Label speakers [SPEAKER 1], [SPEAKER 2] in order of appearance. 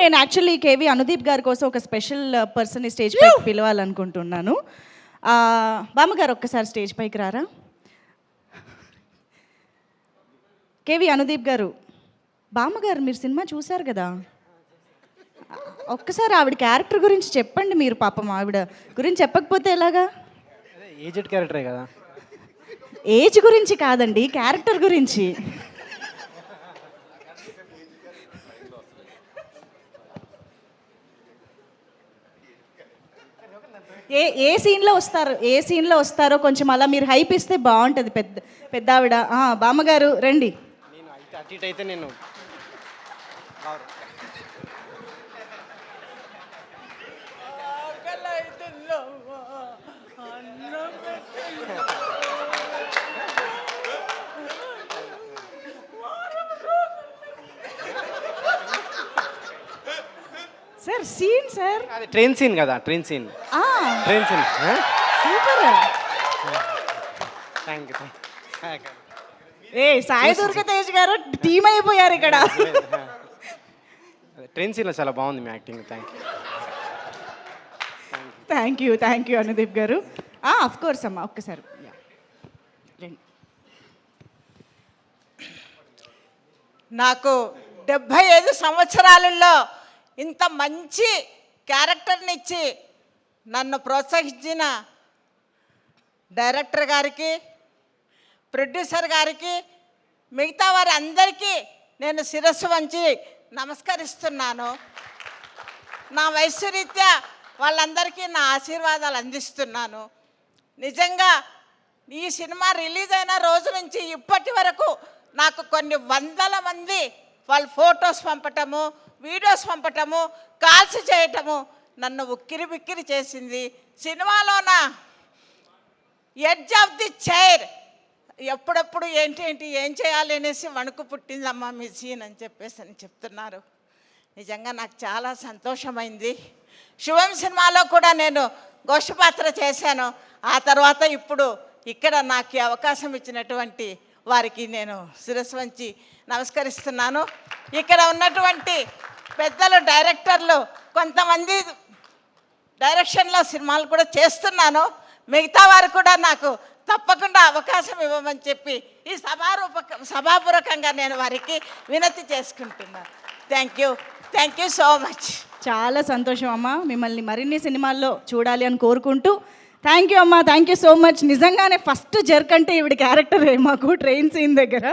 [SPEAKER 1] నేను actually KV Anudeep గారి కోసం ఒక స్పెషల్ పర్సన్ స్టేజ్ పైకి పిలవాలనుకుంటున్నాను. ఆ, బామ్మగారు ఒక్కసారి స్టేజ్ పైకి రారా? కేవి అనుదీప్ గారు బామ్మగారు మీరు సినిమా చూశారు కదా? ఒక్కసారి ఆవిడ క్యారెక్టర్ గురించి చెప్పండి మీరు పాపం ఆవిడ గురించి చెప్పకపోతే ఎలాగా?
[SPEAKER 2] అదే ఏజెడ్ క్యారెక్టరే కదా.
[SPEAKER 1] ఏజ్ గురించి కాదండి క్యారెక్టర్ గురించి. ఏ ఏ సీన్లో వస్తారు ఏ సీన్లో వస్తారో కొంచెం అలా మీరు హైప్ ఇస్తే బాగుంటుంది పెద్ద పెద్ద ఆవిడ. బామ్మగారు రండి.
[SPEAKER 2] నేను అయితే నేను
[SPEAKER 1] సార్ సీన్ సార్.
[SPEAKER 2] అది ట్రైన్ సీన్ కదా train scene. Train scene
[SPEAKER 1] super.
[SPEAKER 2] Thank you
[SPEAKER 1] A Sai Durga Tej garu team అయిపోయారు ఇక్కడ.
[SPEAKER 2] ట్రైన్ సీన్లో చాలా బాగుంది మీ acting thank you
[SPEAKER 1] thank you thank you Anudeep garu. Of course అమ్మా ఒక్కసారి.
[SPEAKER 3] నాకు డెబ్భై ఐదు సంవత్సరాలలో ఇంత మంచి క్యారెక్టర్ని ఇచ్చి నన్ను ప్రోత్సహించిన డైరెక్టర్ గారికి ప్రొడ్యూసర్ గారికి మిగతా వారి అందరికీ నేను శిరస్సు వంచి నమస్కరిస్తున్నాను. నా వయస్సు రీత్యా వాళ్ళందరికీ నా ఆశీర్వాదాలు అందిస్తున్నాను. నిజంగా ఈ సినిమా రిలీజ్ అయిన రోజు నుంచి ఇప్పటి వరకు నాకు కొన్ని వందల మంది వాళ్ళ ఫొటోస్ పంపటము వీడియోస్ పంపటము కాల్స్ చేయటము నన్ను ఉక్కిరి బిక్కిరి చేసింది సినిమాలోన? ఎడ్జ్ ఆఫ్ ది చైర్ ఎప్పుడెప్పుడు ఏంటి ఏంటి ఏం చేయాలి అనేసి వణుకు పుట్టిందమ్మా మీ సీన్ అని చెప్పేసి అని చెప్తున్నారు. నిజంగా నాకు చాలా సంతోషమైంది. శివం సినిమాలో కూడా నేను ఘోషపాత్ర చేశాను. ఆ తర్వాత ఇప్పుడు ఇక్కడ నాకు అవకాశం ఇచ్చినటువంటి వారికి నేను శిరస్సు వంచి నమస్కరిస్తున్నాను. ఇక్కడ ఉన్నటువంటి పెద్దలు డైరెక్టర్లు కొంతమంది డైరెక్షన్లో సినిమాలు కూడా చేస్తున్నాను. మిగతా వారు కూడా నాకు తప్పకుండా అవకాశం ఇవ్వమని చెప్పి ఈ సభారూపక సభాపూర్వకంగా నేను వారికి వినతి చేసుకుంటున్నాను thank you. Thank you so much.
[SPEAKER 1] చాలా సంతోషం అమ్మ. మిమ్మల్ని మరిన్ని సినిమాల్లో చూడాలి అని కోరుకుంటూ థ్యాంక్ యూ అమ్మా. థ్యాంక్ యూ సో మచ్ నిజంగానే ఫస్ట్ జర్క్ అంటే ఈవిడ క్యారెక్టర్ మాకు ట్రైన్ సీన్ దగ్గర.